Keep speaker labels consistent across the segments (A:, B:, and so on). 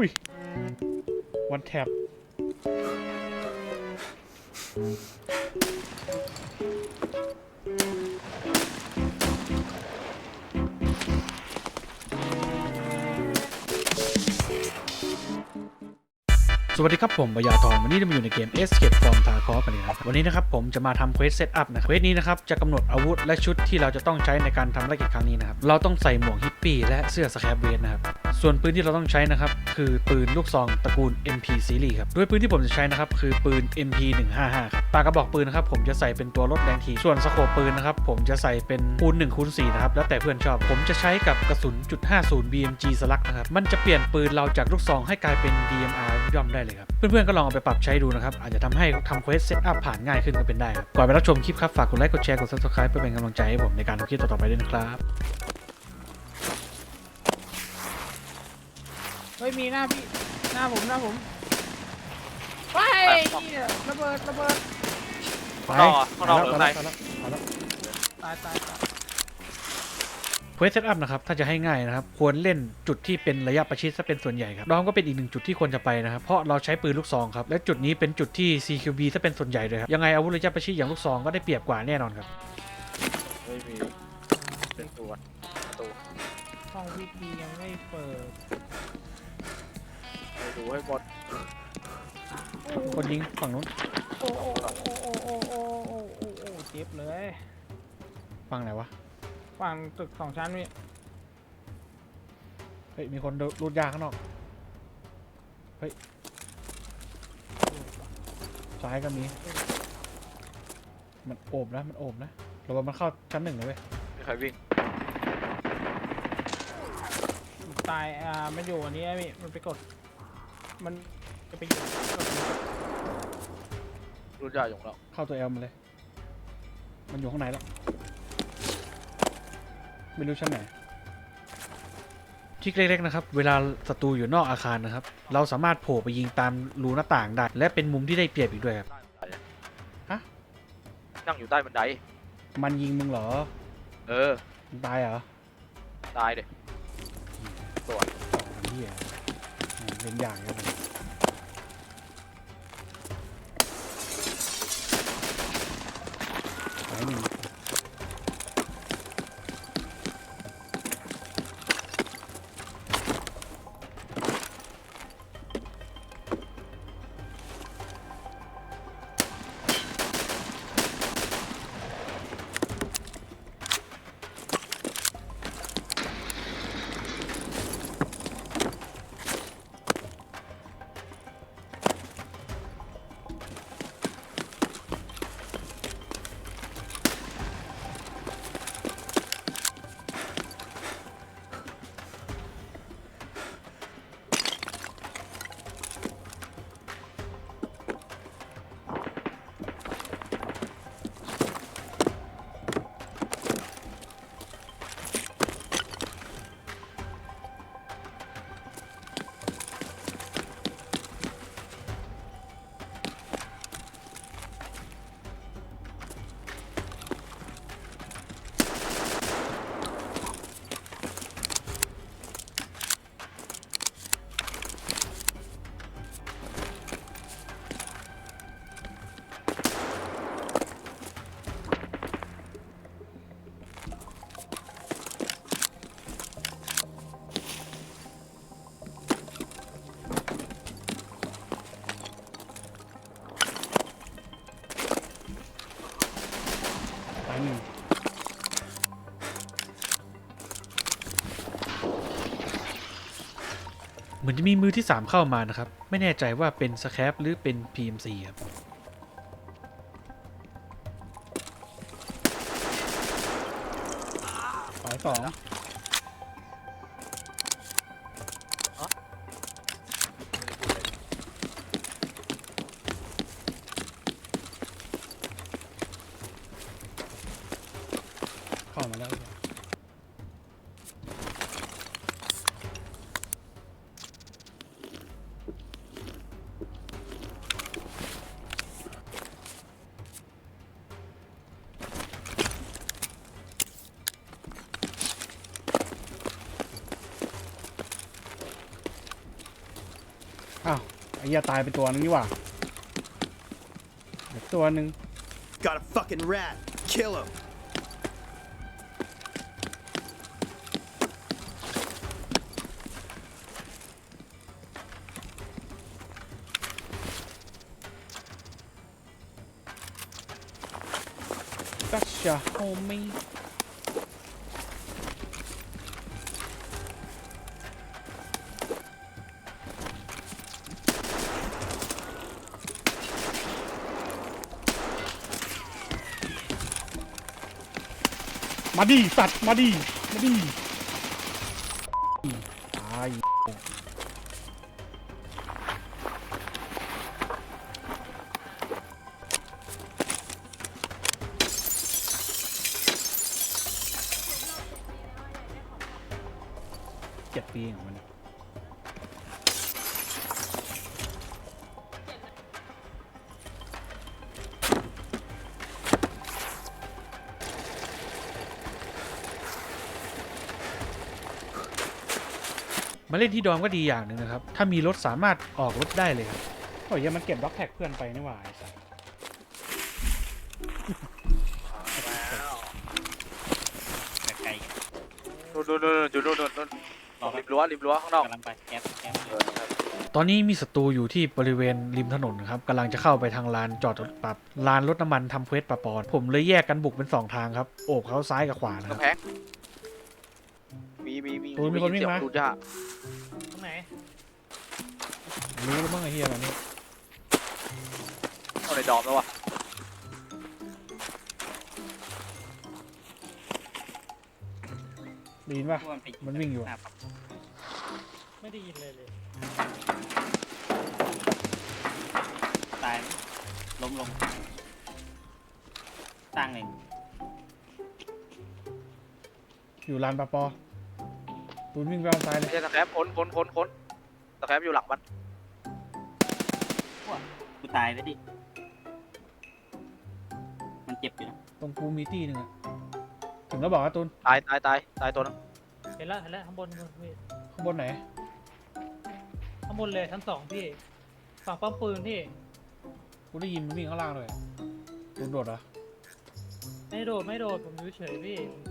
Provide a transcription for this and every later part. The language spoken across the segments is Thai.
A: หุยวันแท็บสวัสดีครับผมบยาทองวันนี้เรามาอยู่ในเกม Escape from Tarkov กันนะครับวันนี้นะครับผมจะมาทำเควสเซตอัพนะครับเควสนี้นะครับจะกำหนดอาวุธและชุดที่เราจะต้องใช้ในการทำภารกิจครั้งนี้นะครับเราต้องใส่หมวกฮิปปี้และเสื้อสแครปเวสนะครับ ส่วนปืนที่เราต้องใช้นะครับ คือปืนลูกซองตระกูล MP Series ครับ ด้วยปืนที่ผมจะใช้นะครับ คือปืน MP 155ครับ ปากกระบอกปืนนะครับ ผมจะใส่เป็นตัวลดแรงทีส่วนสโคปปืนนะครับ ผมจะใส่เป็นคูณ1คูณ4นะครับ แล้วแต่เพื่อนชอบ ผมจะใช้กับกระสุนจุด50 BMG สลักนะครับ มันจะเปลี่ยนปืนเราจากลูกซองให้กลายเป็น DMR ย่อมได้เลยครับ เพื่อนๆก็ลองเอาไปปรับใช้ดูนะครับ อาจจะทำให้ทำเควสเซตอัพผ่านง่ายขึ้นก็เป็นได้ครับ ก่อนไปรับชมคลิปครับ ฝากกดไลค์ กดแชร์ กด subscribe เพื่อเป็นกำลังใจให้ผมในการทำคลิปต่อๆไปด้วยนะครับ
B: เฮ้ยมีหน้าพี่หน้าผมหน้าผมไปเนี่ยระเบิดระเบิด
A: ไป
C: ข้างนอกอะข้างนอกหรือข้างใน
A: ไปแล้วไปแล้ว
B: ตายตายตาย
A: เควสเซตอัพนะครับถ้าจะให้ง่ายนะครับ ควรเล่นจุดที่เป็นระยะประชิดซะเป็นส่วนใหญ่ครับดอมก็เป็นอีกหนึ่งจุดที่ควรจะไปนะครับเพราะเราใช้ปืนลูกซองครับและจุดนี้เป็นจุดที่ CQB ซะเป็นส่วนใหญ่เลยครับยังไงอาวุธระยะประชิดอย่างลูกซองก็ได้เปรียบกว่าแน่นอนครับ
C: ไม่มีเป็นตัวประตู
B: ห้องพี่พียังไม่เปิด
C: ไปดู ให้หมด
A: คนยิงฝั่งนู้น
B: โอ้โอ้โอ้โอ้โอ้โอ้โอ้โอ้โอ้เจ็บเลย
A: ฝั่งไหนวะ
B: ฝั่งตึกสองชั้นพี่
A: เฮ้ย มีคนรูดยาข้างนอก เฮ้ย ซ้ายก็มี มันโอบนะ มันโอบนะระวังมันเข้าชั้นหนึ่งเลยเว้ย
C: มีใครวิ่ง
B: ตายอ่ามันอยู่อันนี้อะพี่มันไปกด มันจะไปอยู่กด
C: รุ่นใหญ่ของเรา
A: เข้าตัวเอลมาเลย มันอยู่ข้างในแล้ว ไม่รู้ชั้นไหนทริกเล็กๆนะครับ เวลาศัตรูอยู่นอกอาคารนะครับ เราสามารถโผล่ไปยิงตามรูหน้าต่างได้ และเป็นมุมที่ได้เปรียบอีกด้วยครับ ฮะ
C: นั่งอยู่ใต้บันได
A: มันยิงมึงเหรอ
C: เออ
A: มึงตายเหรอ
C: ตายเด็
A: ต่อทำเหี้ยอ่า เป็นอย่างครับ จะมีมือที่ 3 เข้ามานะครับ ไม่แน่ใจว่าเป็นสแครปหรือเป็น PMC ครับสายสอง ไอ้เหี้ยตายไปตัวนึงนี่หว่าอีกตัวหนึ่ง
D: Got a fucking rat. Kill him.
A: กัชชาโฮมี่ มาดิสัตว์มาดิมาดิ เล่นที่ดอมก็ดีอย่างหนึ่งนะครับ ถ้ามีรถสามารถออกรถได้เลยครับโอ้ยยังมันเก็บด็อกแท็กเพื่อนไปนี่หว่าไอ้สัส
C: แล้ว
E: ไกล
C: นู่นนู่นนู่นอยู่นู่นนู่นนู่น
E: ๆรอครั
C: ริ
E: บ
C: มรั้วริมรั้วข้างนอก
E: กำลังไปแก๊สแก๊ส
C: เออครับ
A: ตอนนี้มีศัตรูอยู่ที่บริเวณริมถนนครับกำลังจะเข้าไปทางลานจอดรถปรับลานรถน้ำมันทำเควสปะปอนผมเลยแยกกันบุกเป็นสองทางครับโอบเขาซ้ายกับขวานะค
C: ก
A: รับ
C: ระแพงมีมีมี
A: ตูนมีคนวิ่งมา
C: เสียดูจ้า
B: ตรงไหน
A: รู้แล้วมั้งไอ้เฮียแบบนี้
C: เอาในดอมแล้ววะ
A: ได้ยินป่ะ
E: พวกมันไป
A: มันวิ่งอยู่
E: หน้าปั๊บ
B: ไม่ได้ยินเลยเลย
E: ตายล้มลงตั้งหนึ่ง
A: อยู่ลานปะปอ ตูนวิ่งไปเอาซ้ายเล
C: ไม่
A: ย
C: ใช่สแครปค้นค้นค้นค้นสแครปอยู่หลังมัน
E: กูตายแล้วดิ มันเจ็บอยู่นะ
A: ตรงกูมีตี้หนึ่งอะถึงแล้วบอกว่าตูน
C: ตายตายตายตายตัวนึง
B: เห็นแล้วเห็นแล้วข้างบนพี่
A: ข้างบนไหน
B: ข้างบนเลยชั้นสองพี่ฝั่งป้อมปืนพี่
A: กูได้ยินมันวิ่งข้างล่างเลยตูนโดดเหรอ
B: ไม่โดดไม่โดดผมอยู่เฉยพี่
C: เจ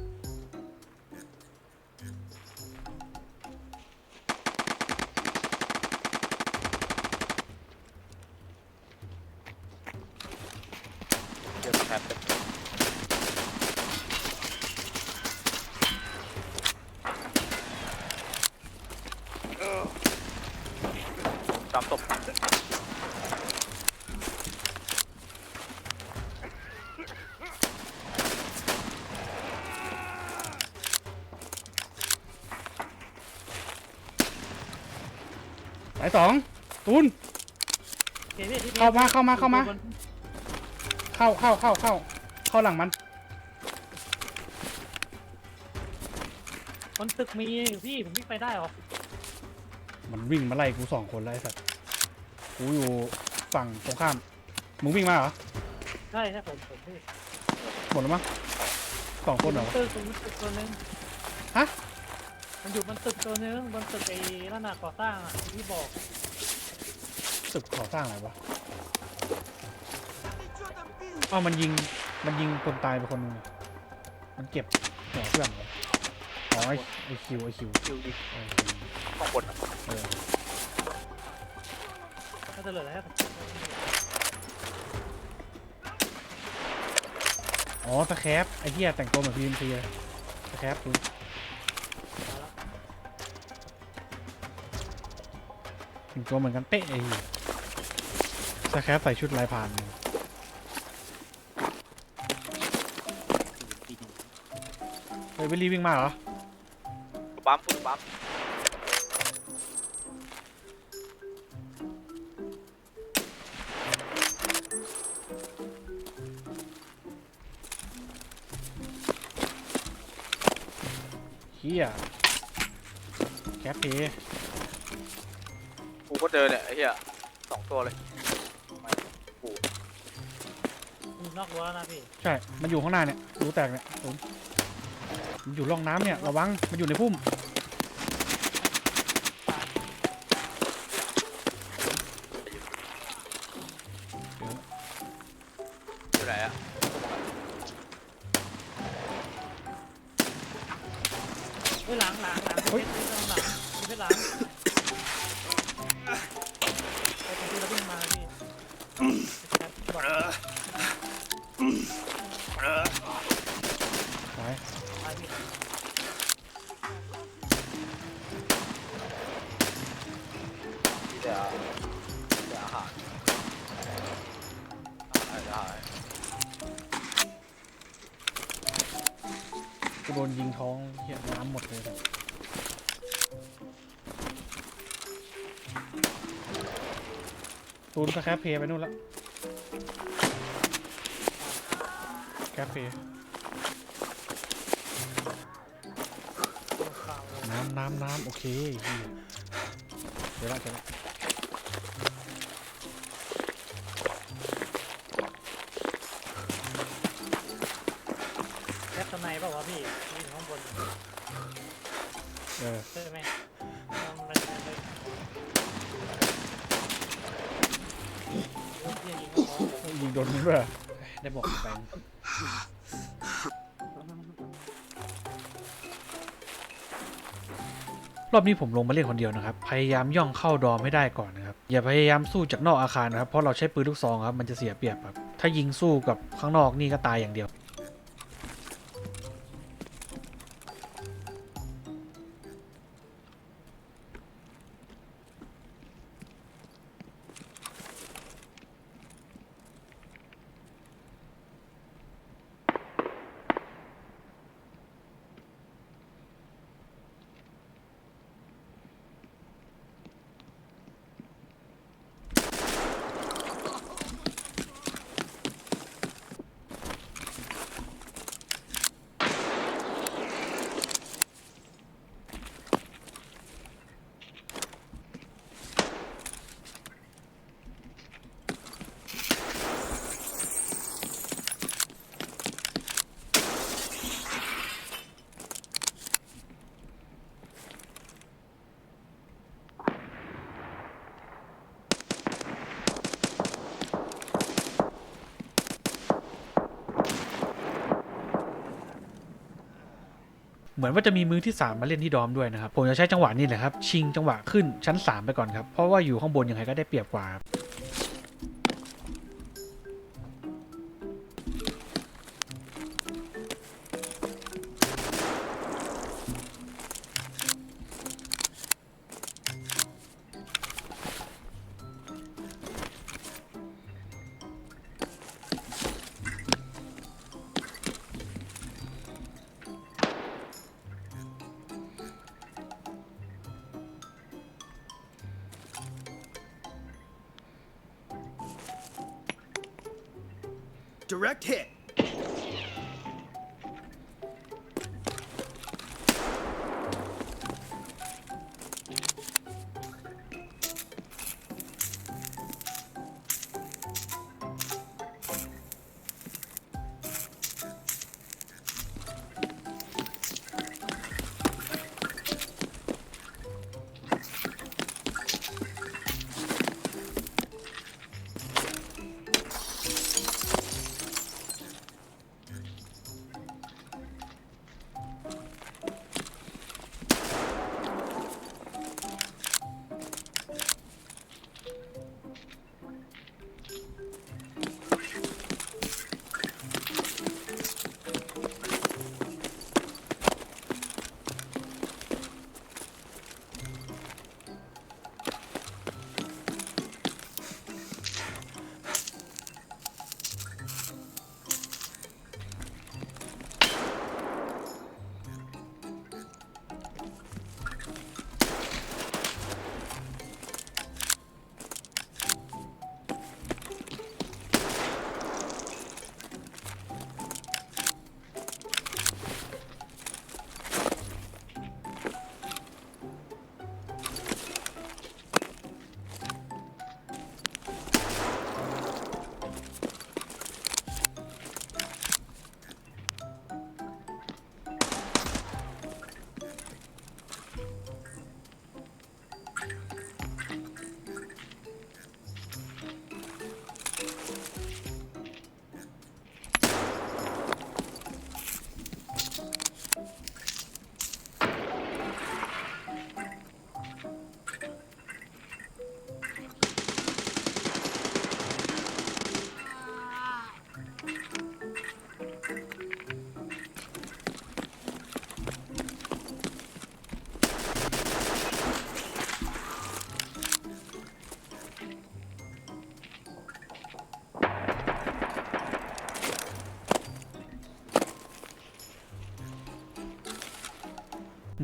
C: สา
A: ยสองตูน
B: โอเคพี่ที่
A: เข้ามาเข้ามาเข้ามา เข้าเข้าเข้าเข้าเข้าหลังมัน
B: บนตึกมีอยู่พี่ผมวิ่งไปได้เหรอ
A: มันวิ่งมาไล่กูสองคนแล้วไอ้สัตว์กูอยู่ฝั่งตรงข้าม มึงวิ่งมาเหรอ
B: ใช่ใช่ผมผมพี่
A: หมดแล้วมั้งสองคนเหรอ
B: บตึกบนตึกตัวนึง
A: ฮะ
B: มันอยู่บนตึกตัวนึงบนตึกไอ้นั่นน่ะก่อสร้างอะที่บอก
A: ตึกก่อสร้างอะไรวะอ้าวมันยิง มันยิงคนตายไปคนหนึงอะมันเก็บหัวเพื่อนเหรออ๋อไอไอคิวไอคิว
C: คิวยิง
A: ไอคิว
C: ข้างบนอะ
A: เออ
B: น่าจะเหลือแล้ว
A: อ๋อสแครปไอเหี้ยแต่งตัวเหมือนพีเอ็มซีเลยสแครปดู งตัวเหมือนกันเป๊ะไอ้เหี้ยสแครปใส่ชุดลายพรา
E: น
A: เฮ้ยเบลลี่วิ่งมาเหรอ
C: ปั๊มฟุตปั๊ม
A: เฮียแคปเพ
C: กูก็เจอเนี่ยไอ้เหี้ยสองตัวเลย
B: อยู่นอกรั้วแล้วนะพี่
A: ใช่ มันอยู่ข้างหน้าเนี่ย รูแตกเนี่ยผมมันอยู่ร่องน้ำเนี่ย ระวัง มันอยู่ในพุ่ม
B: แค
A: รปเพย์ไปนู่นละแคปเพย์น้ำน้ำน้ำโอเคเดี๋ยวละเดี๋ยวละ
B: รอ
A: บนี้ผมลงมาเล่นคนเดียวนะครับ พยายามย่องเข้าดอมให้ได้ก่อนนะครับ อย่าพยายามสู้จากนอกอาคารนะครับ เพราะเราใช้ปืนลูกซองครับ มันจะเสียเปรียบครับ ถ้ายิงสู้กับข้างนอกนี่ก็ตายอย่างเดียว เหมือนว่าจะมีมือที่ 3 มาเล่นที่ดอมด้วยนะครับผมจะใช้จังหวะนี้แหละครับชิงจังหวะขึ้นชั้น 3 ไปก่อนครับเพราะว่าอยู่ข้างบนยังไงก็ได้เปรียบกว่า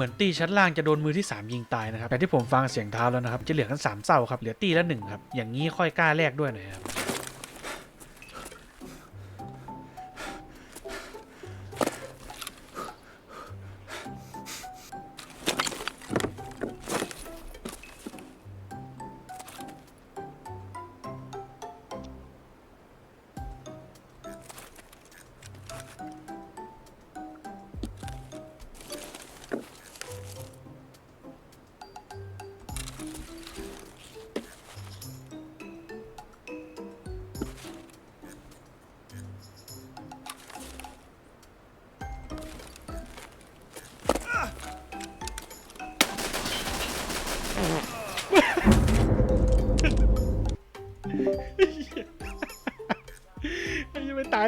A: มือนตีชั้นล่างจะโดนมือที่ 3 ยิงตายนะครับแต่ที่ผมฟังเสียงเท้าแล้วนะครับจะเหลือกัน3เศร้าครับเหลือตีละหนึ่งครับอย่างนี้ค่อยกล้าแลกด้วยหน่อยครับ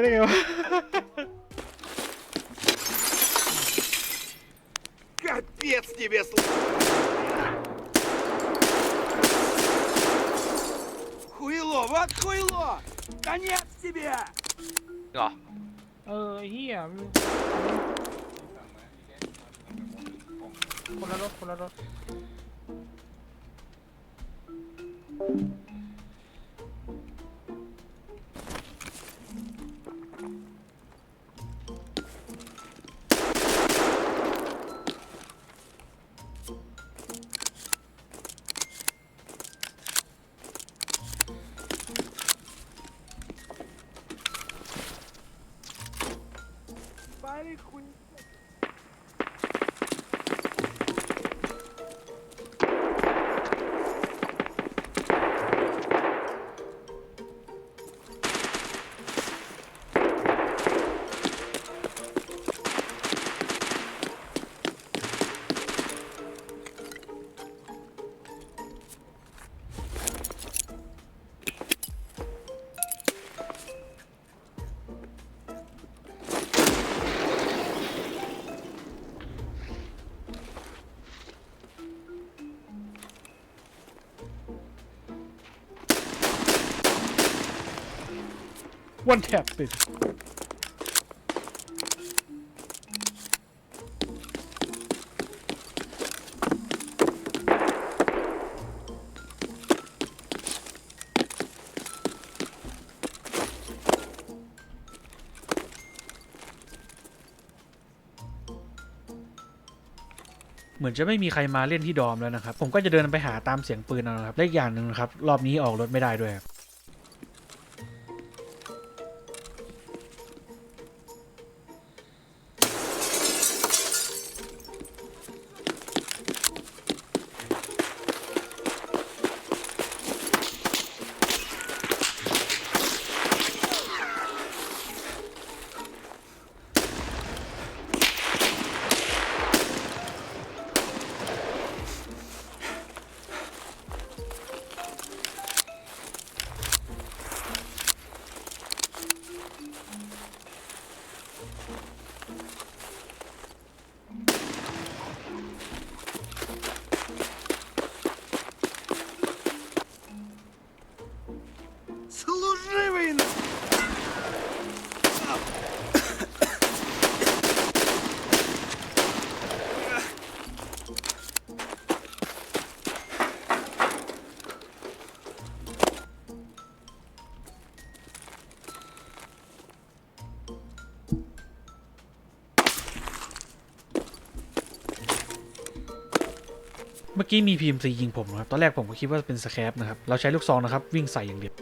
A: ไม่ตายได้ไงวะ วันแท็บปิด เหมือนจะไม่มีใครมาเล่นที่ดอมแล้วนะครับ ผมก็จะเดินไปหาตามเสียงปืนนะครับ และอีกอย่างหนึ่งนะครับ รอบนี้ออกรถไม่ได้ด้วยครับ กี้มีพีมซียิงผมนะครับ ตอนแรกผมก็คิดว่าเป็นสแครปนะครับ เราใช้ลูกซองนะครับ วิ่งใส่อย่างเดียว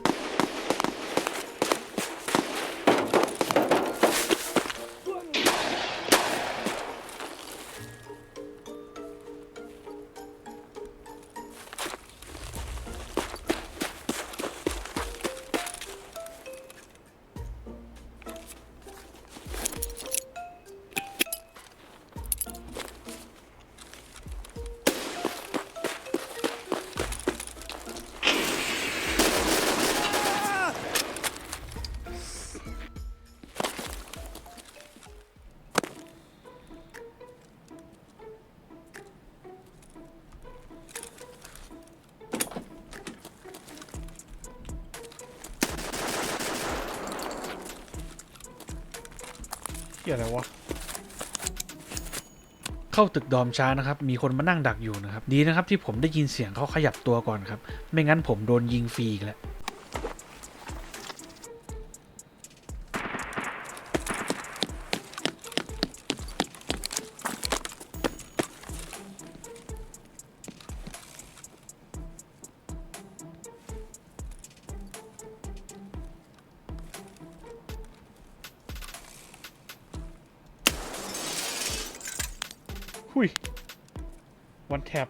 A: เกี่ยอะไรวะเข้าตึกดอมช้านะครับ มีคนมานั่งดักอยู่นะครับ ดีนะครับที่ผมได้ยินเสียงเขาขยับตัวก่อนครับ ไม่งั้นผมโดนยิงฟรีอีกแล้ว วันแท็บ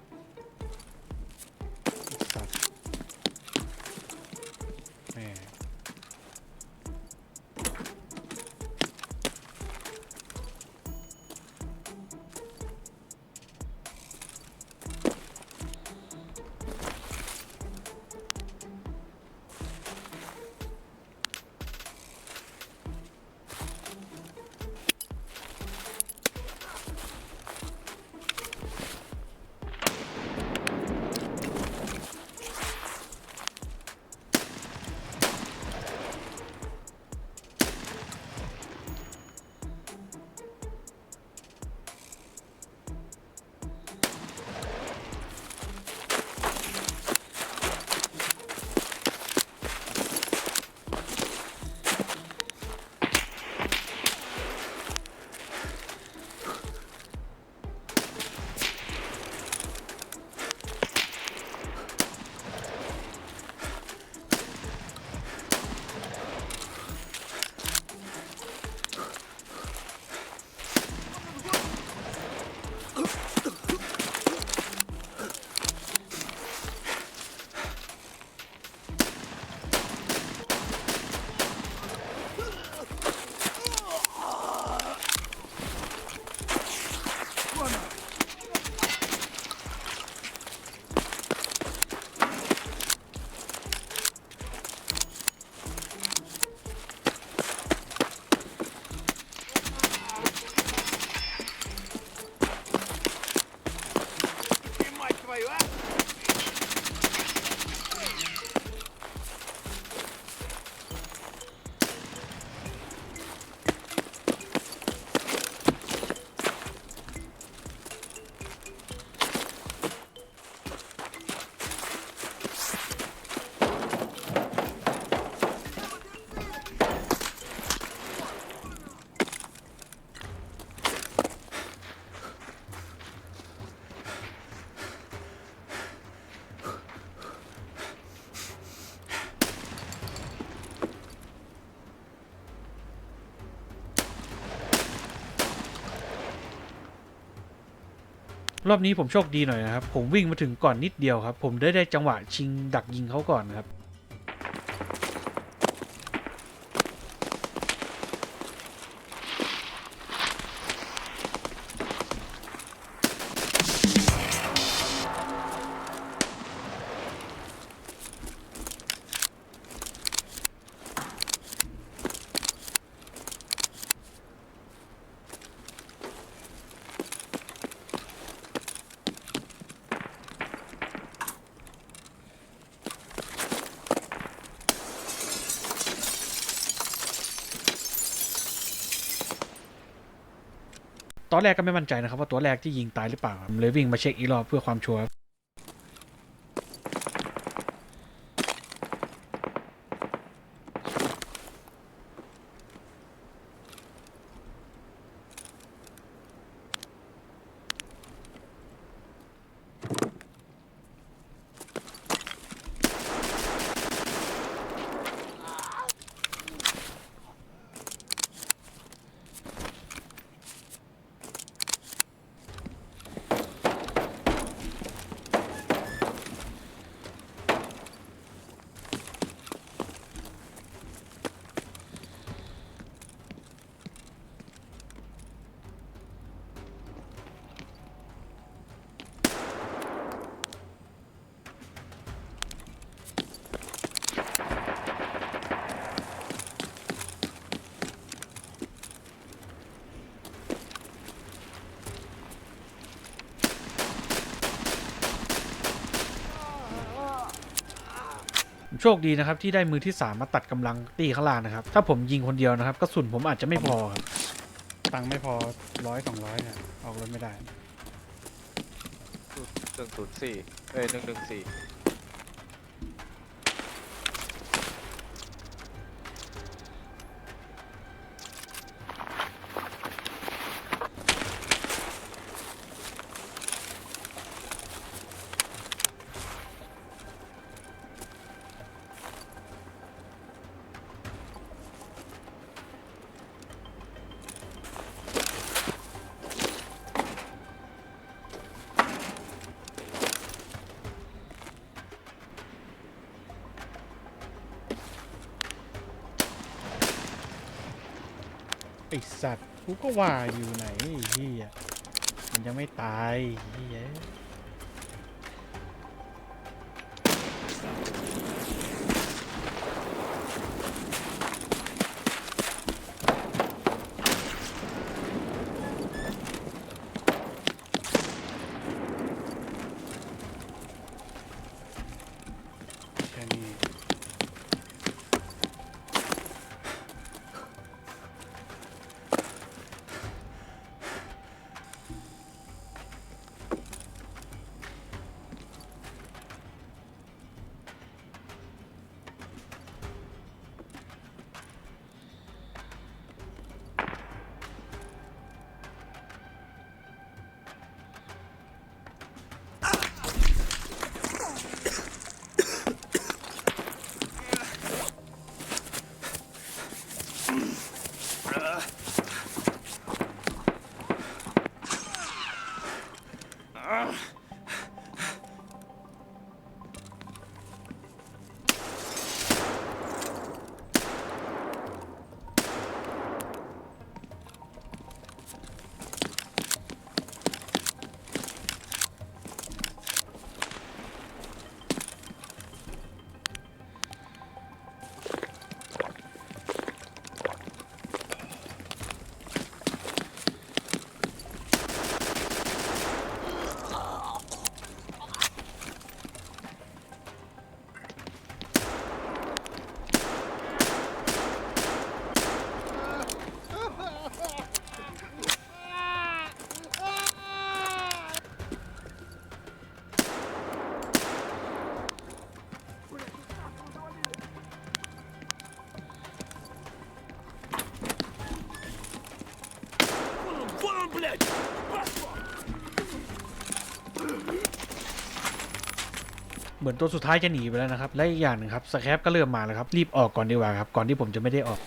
A: รอบนี้ผมโชคดีหน่อยนะครับ ผมวิ่งมาถึงก่อนนิดเดียวครับ ผมได้ได้จังหวะชิงดักยิงเขาก่อนนะครับ ตอนแรกก็ไม่มั่นใจนะครับว่าตัวแรกที่ยิงตายหรือเปล่าเลยวิ่งมาเช็คอีกรอบเพื่อความชัวร์ ชคดีนะครับที่ได้มือที่สามาตัดกำลังตีข้างล่างนะครับ ถ้าผมยิงคนเดียวนะครับกระสุนผมอาจจะไม่พอครับตังไม่พอร้อยสองร้อยเนี่ยออกรถไม่ได้
C: หนึ่งสูตรสี่เอ้ยหนึ่งหนึ่งสี่
A: อสัตว์กูก็ว่าอยู่ไหนเฮียมันยังไม่ตายเฮีย ตัวสุดท้ายจะหนีไปแล้วนะครับ และอีกอย่างหนึ่งครับสแครปก็เริ่มมาแล้วครับ รีบออกก่อนดีกว่าครับ ก่อนที่ผมจะไม่ได้ออก